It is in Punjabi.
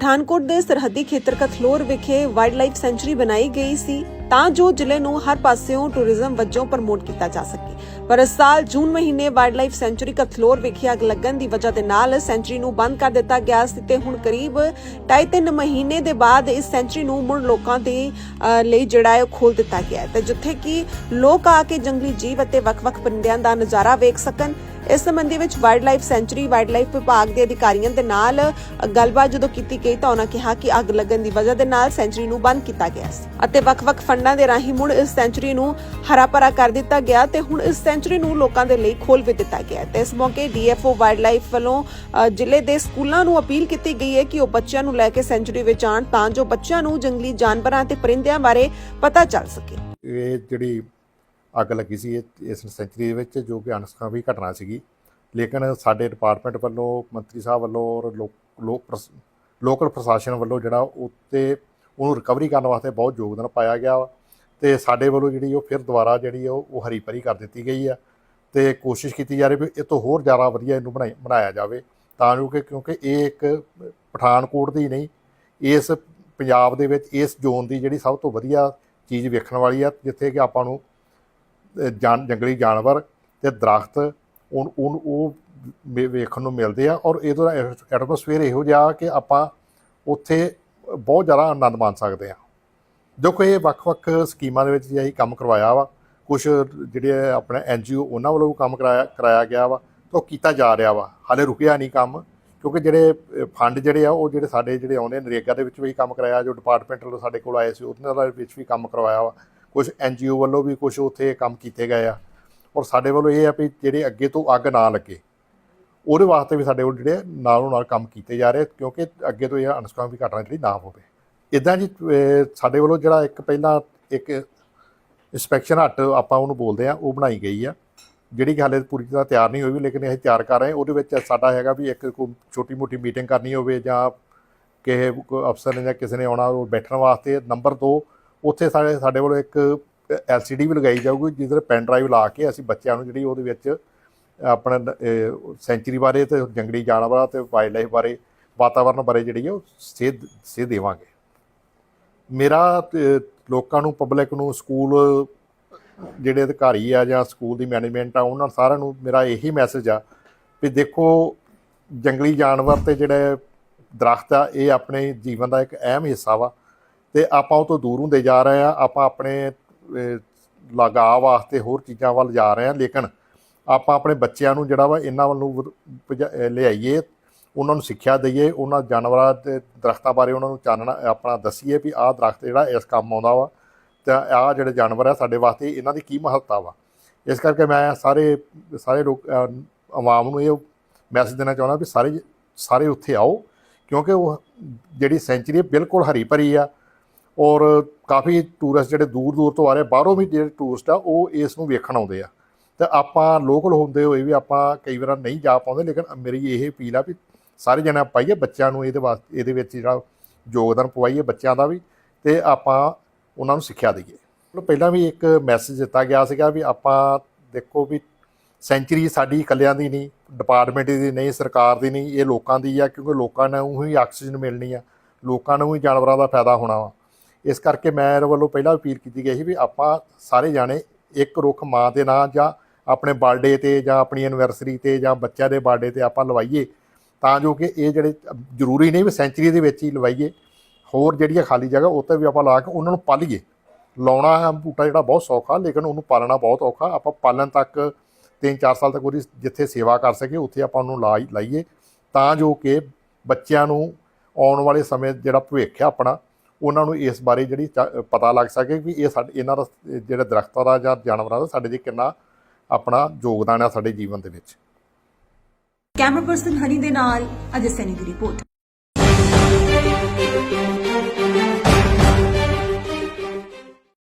ਪਠਾਨਕੋਟ ਦੇ ਸਰਹੱਦੀ ਖੇਤਰ ਕਥਲੋਰ ਵਿਖੇ ਵਾਈਲਡਲਾਈਫ ਸੈਂਚੁਰੀ ਬਣਾਈ ਗਈ ਸੀ, ਤਾਂ ਜੋ ਜ਼ਿਲ੍ਹੇ ਨੂੰ ਹਰ ਪਾਸਿਓਂ ਟੂਰਿਜ਼ਮ ਵਜੋਂ ਪ੍ਰਮੋਟ ਕੀਤਾ ਜਾ ਸਕੇ। ਪਰ ਇਸ ਸਾਲ ਜੂਨ ਮਹੀਨੇ ਵਾਈਲਡਲਾਈਫ ਸੈਂਚੁਰੀ ਕਥਲੋਰ ਵਿਖੇ ਅੱਗ ਲੱਗਣ ਦੀ ਵਜ੍ਹਾ ਦੇ ਨਾਲ ਸੈਂਚੁਰੀ ਨੂੰ ਬੰਦ ਕਰ ਦਿੱਤਾ ਗਿਆ ਸੀ ਤੇ ਹੁਣ ਕਰੀਬ 2.5-3 ਮਹੀਨੇ ਦੇ ਬਾਅਦ ਇਸ ਸੈਂਚੁਰੀ ਨੂੰ ਮੁੜ ਲੋਕਾਂ ਦੇ ਲਈ ਜਿਹੜਾ ਹੈ ਉਹ ਖੋਲ ਦਿੱਤਾ ਗਿਆ ਹੈ। ਤੇ ਜਿੱਥੇ ਕਿ ਲੋਕ ਆ ਕੇ ਜੰਗਲੀ ਜੀਵ ਅਤੇ ਵੱਖ-ਵੱਖ ਪਰਿੰਦਿਆਂ ਦਾ ਨਜ਼ਾਰਾ ਵੇਖ ਸਕਣ ਇਸ ਸੰਬੰਧੀ ਵਿੱਚ ਵਾਈਲਡਲਾਈਫ ਸੈਂਚੁਰੀ ਵਾਈਲਡਲਾਈਫ ਵਿਭਾਗ ਦੇ ਅਧਿਕਾਰੀਆਂ ਦੇ ਨਾਲ ਗੱਲਬਾਤ ਜਦੋਂ ਕੀਤੀ ਗਈ ਤਾਂ ਉਹਨਾਂ ਕਿਹਾ ਕਿ ਅੱਗ ਲੱਗਣ ਦੀ ਵਜ੍ਹਾ ਦੇ ਨਾਲ ਸੈਂਚੁਰੀ ਨੂੰ ਬੰਦ ਕੀਤਾ ਗਿਆ ਸੀ। ਅਤੇ ਵੱਖ-ਵੱਖ ਫੰਡਾਂ ਦੇ ਰਾਹੀਂ ਮੁੜ ਇਸ ਸੈਂਚੁਰੀ ਨੂੰ ਹਰਾ-ਭਰਾ ਕਰ ਦਿੱਤਾ ਗਿਆ ਤੇ ਹੁਣ ਇਸ ਸੈਂਚੁਰੀ ਨੂੰ ਲੋਕਾਂ ਦੇ ਲਈ ਖੋਲ ਵੀ ਦਿੱਤਾ ਗਿਆ ਤੇ ਇਸ ਮੌਕੇ ਡੀਐਫਓ ਵਾਈਲਡਲਾਈਫ ਵੱਲੋਂ ਅ, ਜ਼ਿਲ੍ਹੇ ਦੇ ਸਕੂਲਾਂ ਨੂੰ ਅਪੀਲ ਕੀਤੀ ਗਈ ਹੈ ਕਿ ਉਹ ਬੱਚਿਆਂ ਨੂੰ ਲੈ ਕੇ ਸੈਂਚੁਰੀ ਵਿੱਚ ਆਉਣ ਤਾਂ ਜੋ ਬੱਚਿਆਂ ਨੂੰ ਜੰਗਲੀ ਜਾਨਵਰਾਂ ਤੇ ਪਰਿੰਦਿਆਂ ਬਾਰੇ ਪਤਾ ਚੱਲ ਸਕੇ। ਇਹ ਜਿਹੜੀ ਅੱਗ ਲੱਗੀ ਸੀ ਇਹ, ਇਸ ਸੈਂਚਰੀ ਦੇ ਵਿੱਚ, ਜੋ ਕਿ ਅਣਸਖਾਵੀ ਘਟਨਾ ਸੀਗੀ। ਲੇਕਿਨ ਸਾਡੇ ਡਿਪਾਰਟਮੈਂਟ ਵੱਲੋਂ, ਮੰਤਰੀ ਸਾਹਿਬ ਵੱਲੋਂ ਔਰ ਲੋਕ- ਪ੍ਰਸ- ਲੋਕਲ ਪ੍ਰਸ਼ਾਸਨ ਵੱਲੋਂ ਜਿਹੜਾ ਉੱਤੇ ਉਹਨੂੰ ਰਿਕਵਰੀ ਕਰਨ ਵਾਸਤੇ ਬਹੁਤ ਯੋਗਦਾਨ ਪਾਇਆ ਗਿਆ ਵਾ ਤੇ ਸਾਡੇ ਵੱਲੋਂ ਜਿਹੜੀ ਉਹ ਫਿਰ ਦੁਬਾਰਾ ਜਿਹੜੀ ਉਹ ਉਹ ਹਰੀ ਭਰੀ ਕਰ ਦਿੱਤੀ ਗਈ ਆ ਤੇ ਕੋਸ਼ਿਸ਼ ਕੀਤੀ ਜਾ ਰਹੀ ਵੀ ਇਹ ਤੋਂ ਹੋਰ ਜ਼ਿਆਦਾ ਵਧੀਆ ਇਹਨੂੰ ਬਣਾਈ, ਬਣਾਇਆ ਜਾਵੇ। ਤਾਂ ਜੋ ਕਿ ਕਿਉਂਕਿ ਇਹ ਇੱਕ ਪਠਾਨਕੋਟ ਦੀ ਨਹੀਂ, ਇਸ ਪੰਜਾਬ ਦੇ ਵਿੱਚ ਇਸ ਜ਼ੋਨ ਦੀ ਜਿਹੜੀ ਸਭ ਤੋਂ ਵਧੀਆ ਚੀਜ਼ ਵੇਖਣ ਵਾਲੀ ਆ, ਜਿੱਥੇ ਕਿ ਆਪਾਂ ਨੂੰ ਜਾਨ ਜੰਗਲੀ ਜਾਨਵਰ ਤੇ ਦਰਖਤ ਉਹ ਉਹ ਉਹ ਵੇਖਣ ਨੂੰ ਮਿਲਦੇ ਆ ਔਰ ਇਹਦਾ ਐਟਮੋਸਫੇਅਰ ਇਹੋ ਜਿਹਾ ਕਿ ਆਪਾਂ ਉੱਥੇ ਬਹੁਤ ਜ਼ਿਆਦਾ ਆਨੰਦ ਮਾਣ ਸਕਦੇ ਆ। ਦੇਖੋ, ਇਹ ਵੱਖ-ਵੱਖ ਸਕੀਮਾਂ ਦੇ ਵਿੱਚ ਜੇ ਅਸੀਂ ਕੰਮ ਕਰਵਾਇਆ ਵਾ। ਕੁਝ ਜਿਹੜੇ ਆਪਣੇ ਐਨਜੀਓ ਉਹਨਾਂ ਵੱਲੋਂ ਵੀ ਕੰਮ ਕਰਾਇਆ ਕਰਾਇਆ ਗਿਆ ਵਾ ਤਾਂ ਉਹ ਕੀਤਾ ਜਾ ਰਿਹਾ ਵਾ। ਹਾਲੇ ਰੁਕਿਆ ਨਹੀਂ ਕੰਮ ਕਿਉਂਕਿ ਜਿਹੜੇ ਫੰਡ ਜਿਹੜੇ ਆ ਉਹ ਜਿਹੜੇ ਸਾਡੇ ਜਿਹੜੇ ਆਉਂਦੇ ਨਰੇਗਾ ਦੇ ਵਿੱਚ ਵੀ ਕੰਮ ਕਰਾਇਆ, ਜੋ ਡਿਪਾਰਟਮੈਂਟ ਵੱਲੋਂ ਸਾਡੇ ਕੋਲ ਆਏ ਸੀ, ਉਹਨਾਂ ਦੇ ਵਿੱਚ ਵੀ ਕੰਮ ਕਰਵਾਇਆ ਵਾ। ਕੁਝ ਐਨਜੀਓ ਵੱਲੋਂ ਵੀ ਕੁਝ ਉੱਥੇ ਕੰਮ ਕੀਤੇ ਗਏ ਆ। ਔਰ ਸਾਡੇ ਵੱਲੋਂ ਇਹ ਆ ਵੀ ਜਿਹੜੇ ਅੱਗੇ ਤੋਂ ਅੱਗ ਨਾ ਲੱਗੇ, ਉਹਦੇ ਵਾਸਤੇ ਵੀ ਸਾਡੇ ਕੋਲ ਜਿਹੜੇ ਨਾਲੋਂ ਨਾਲ ਕੰਮ ਕੀਤੇ ਜਾ ਰਹੇ ਕਿਉਂਕਿ ਅੱਗੇ ਤੋਂ ਇਹ ਅਨਸਕਾਮ ਵੀ ਘਟਨਾ ਜਿਹੜੀ ਨਾ ਹੋਵੇ। ਇਦਾਂ ਜੀ ਸਾਡੇ ਵੱਲੋਂ ਜਿਹੜਾ ਇੱਕ ਪਹਿਲਾਂ ਇੱਕ ਇਨਸਪੈਕਸ਼ਨ ਹੱਟ ਆਪਾਂ ਉਹਨੂੰ ਬੋਲਦੇ ਆ, ਉਹ ਬਣਾਈ ਗਈ ਆ। ਜਿਹੜੀ ਕਿ ਹਾਲੇ ਪੂਰੀ ਤਰ੍ਹਾਂ ਤਿਆਰ ਨਹੀਂ ਹੋਈ ਵੀ, ਲੇਕਿਨ ਇਹ ਤਿਆਰ ਕਰ ਰਹੇ ਉਹਦੇ ਵਿੱਚ ਸਾਡਾ ਹੈਗਾ ਵੀ ਇੱਕ ਕੋਈ ਛੋਟੀ ਮੋਟੀ ਮੀਟਿੰਗ ਕਰਨੀ ਹੋਵੇ ਜਾਂ ਕਿਸੇ ਕੋਈ ਅਫਸਰ ਨੇ ਜਾਂ ਕਿਸੇ ਨੇ ਆਉਣਾ, ਉਹ ਬੈਠਣ ਵਾਸਤੇ ਨੰਬਰ 2 ਉੱਥੇ ਸਾਡੇ ਸਾਡੇ ਵੱਲੋਂ ਇੱਕ LCD ਵੀ ਲਗਾਈ ਜਾਊਗੀ ਜਿਸ ਤੇ ਪੈਨ ਡਰਾਈਵ ਲਾ ਕੇ ਅਸੀਂ ਬੱਚਿਆਂ ਨੂੰ ਜਿਹੜੀ ਉਹਦੇ ਵਿੱਚ ਆਪਣਾ ਸੈਂਚਰੀ ਬਾਰੇ ਤੇ ਜੰਗਲੀ ਜਾਨਵਰਾਂ ਤੇ ਵਾਈਲਡ ਲਾਈਫ ਬਾਰੇ ਵਾਤਾਵਰਣ ਬਾਰੇ ਜਿਹੜੀ ਹੈ ਉਹ ਸੇਧ ਸੇਧ ਦੇਵਾਂਗੇ। ਮੇਰਾ ਲੋਕਾਂ ਨੂੰ, ਪਬਲਿਕ ਨੂੰ, ਸਕੂਲ ਜਿਹੜੇ ਅਧਿਕਾਰੀ ਆ ਜਾਂ ਸਕੂਲ ਦੀ ਮੈਨੇਜਮੈਂਟ ਆ, ਉਹਨਾਂ ਸਾਰਿਆਂ ਨੂੰ ਮੇਰਾ ਇਹੀ ਮੈਸੇਜ ਆ ਵੀ ਦੇਖੋ, ਜੰਗਲੀ ਜਾਨਵਰ ਤੇ ਜਿਹੜੇ ਦਰਖਤ ਆ, ਇਹ ਆਪਣੇ ਜੀਵਨ ਦਾ ਇੱਕ ਅਹਿਮ ਹਿੱਸਾ ਵਾ। ਤੇ ਆਪਾਂ ਉਹ ਤੋਂ ਦੂਰ ਹੁੰਦੇ ਜਾ ਰਹੇ ਆ ਆਪਾਂ ਆਪਣੇ ਲਗਾਅ ਵਾਸਤੇ ਹੋਰ ਚੀਜ਼ਾਂ ਵੱਲ ਜਾ ਰਹੇ ਆ ਲੇਕਿਨ ਆਪਾਂ ਆਪਣੇ ਬੱਚਿਆਂ ਨੂੰ ਜਿਹੜਾ ਵਾ ਇਹਨਾਂ ਵੱਲ ਨੂੰ ਭਜਾ- ਲਿਆਈਏ, ਉਹਨਾਂ ਨੂੰ ਸਿੱਖਿਆ ਦਈਏ, ਉਹਨਾਂ ਜਾਨਵਰਾਂ ਤੇ ਦਰਖਤਾਂ ਬਾਰੇ ਉਹਨਾਂ ਨੂੰ ਚਾਨਣਾ, ਆਪਣਾ ਦਸੀਏ ਵੀ ਆਹ ਦਰਖਤ ਜਿਹੜਾ ਇਸ ਕੰਮ ਆਉਂਦਾ ਵਾ, ਤੇ ਆਹ ਜਿਹੜੇ ਜਾਨਵਰ ਆ ਸਾਡੇ ਵਾਸਤੇ ਇਹਨਾਂ ਦੀ ਕੀ ਮਹੱਤਤਾ ਵਾ। ਇਸ ਕਰਕੇ ਮੈਂ ਸਾਰੇ ਸਾਰੇ ਲੋਕ ਆਵਾਮ ਨੂੰ ਇਹ ਮੈਸੇਜ ਦੇਣਾ ਚਾਹੁੰਦਾ ਵੀ ਸਾਰੇ ਸਾਰੇ ਉੱਥੇ ਆਓ, ਕਿਉਂਕਿ ਉਹ ਜਿਹੜੀ ਸੈਂਚਰੀ ਬਿਲਕੁਲ ਹਰੀ ਭਰੀ ਆ ਔਰ ਕਾਫੀ ਟੂਰਿਸਟ ਜਿਹੜੇ ਦੂਰ ਦੂਰ ਤੋਂ ਆ ਰਹੇ, ਬਾਹਰੋਂ ਵੀ ਜਿਹੜੇ ਟੂਰਿਸਟ ਆ, ਉਹ ਇਸ ਨੂੰ ਵੇਖਣ ਆਉਂਦੇ ਆ। ਤੇ ਆਪਾਂ ਲੋਕਲ ਹੁੰਦੇ ਹੋਏ ਵੀ ਆਪਾਂ ਕਈ ਵਾਰ ਨਹੀਂ ਜਾ ਪਾਉਂਦੇ, ਲੇਕਿਨ ਮੇਰੀ ਇਹ ਅਪੀਲ ਆ ਵੀ ਸਾਰੇ ਜਣੇ ਪਾਈਏ ਬੱਚਿਆਂ ਨੂੰ ਇਹਦੇ ਵਾਸਤੇ ਇਹਦੇ ਵਿੱਚ ਜਿਹੜਾ ਯੋਗਦਾਨ ਪਵਾਈਏ ਬੱਚਿਆਂ ਦਾ ਵੀ, ਤੇ ਆਪਾਂ ਉਹਨਾਂ ਨੂੰ ਸਿੱਖਿਆ ਦਈਏ। ਚਲੋ ਪਹਿਲਾਂ ਵੀ ਇੱਕ ਮੈਸੇਜ ਦਿੱਤਾ ਗਿਆ ਸੀਗਾ ਵੀ ਆਪਾਂ ਦੇਖੋ ਵੀ ਸੈਂਚਰੀ ਸਾਡੀ ਇਕੱਲਿਆਂ ਦੀ ਨਹੀਂ ਡਿਪਾਰਟਮੈਂਟ ਦੀ ਨਹੀਂ, ਸਰਕਾਰ ਦੀ ਨਹੀਂ, ਇਹ ਲੋਕਾਂ ਦੀ ਆ, ਕਿਉਂਕਿ ਲੋਕਾਂ ਨੂੰ ਹੀ ਆਕਸੀਜਨ ਮਿਲਣੀ ਆ, ਲੋਕਾਂ ਨੂੰ ਹੀ ਜਾਨਵਰਾਂ ਦਾ ਫਾਇਦਾ ਹੋਣਾ ਵਾ। ਇਸ ਕਰਕੇ ਮੈਂ ਵੱਲੋਂ ਪਹਿਲਾਂ ਅਪੀਲ ਕੀਤੀ ਗਈ ਸੀ ਵੀ ਆਪਾਂ ਸਾਰੇ ਜਾਣੇ ਇੱਕ ਰੁੱਖ ਮਾਂ ਦੇ ਨਾਂ ਜਾਂ ਆਪਣੇ ਬਰਥਡੇ ਤੇ ਜਾਂ ਆਪਣੀ ਐਨਵਰਸਰੀ ਤੇ ਜਾਂ ਬੱਚਿਆਂ ਦੇ ਬਰਥਡੇ ਤੇ ਆਪਾਂ ਲਵਾਈਏ, ਤਾਂ ਜੋ ਕਿ ਇਹ ਜਿਹੜੇ ਜ਼ਰੂਰੀ ਨਹੀਂ ਵੀ ਸੈਂਚਰੀ ਦੇ ਵਿੱਚ ਹੀ ਲਵਾਈਏ। ਹੋਰ ਜਿਹੜੀਆਂ ਖਾਲੀ ਜਗ੍ਹਾ ਉੱਤੇ ਵੀ ਆਪਾਂ ਲਾ ਕੇ ਉਹਨਾਂ ਨੂੰ ਪਾਲੀਏ। ਲਾਉਣਾ ਬੂਟਾ ਜਿਹੜਾ ਬਹੁਤ ਸੌਖਾ, ਲੇਕਿਨ ਉਹਨੂੰ ਪਾਲਣਾ ਬਹੁਤ ਔਖਾ। ਆਪਾਂ ਪਾਲਣ ਤੱਕ 3-4 ਸਾਲ ਤੱਕ ਉਹਦੀ ਜਿੱਥੇ ਸੇਵਾ ਕਰ ਸਕੀਏ ਉੱਥੇ ਆਪਾਂ ਉਹਨੂੰ ਲਾ ਲਾਈਏ। ਤਾਂ ਜੋ ਕਿ ਬੱਚਿਆਂ ਨੂੰ ਆਉਣ ਵਾਲੇ ਸਮੇਂ ਜਿਹੜਾ ਭਵਿੱਖ ਹੈ ਆਪਣਾ ਉਹਨਾਂ ਨੂੰ ਇਸ ਬਾਰੇ ਜਿਹੜੀ ਚ- ਪਤਾ ਲੱਗ ਸਕੇ ਵੀ ਇਹ ਸਾਡੇ ਇਹਨਾਂ ਦਾ ਜਿਹੜਾ ਦਰਖਤਾਂ ਦਾ ਜਾਂ ਜਾਨਵਰਾਂ ਦਾ ਸਾਡੇ ਲਈ ਕਿੰਨਾ ਆਪਣਾ ਯੋਗਦਾਨ ਆ ਸਾਡੇ ਜੀਵਨ ਦੇ ਵਿੱਚ। ਕੈਮਰਾ ਪਰਸਨ ਹਨੀ ਦੇ ਨਾਲ ਅਜੇ ਸੈਨੀ ਦੀ ਰਿਪੋਰਟ।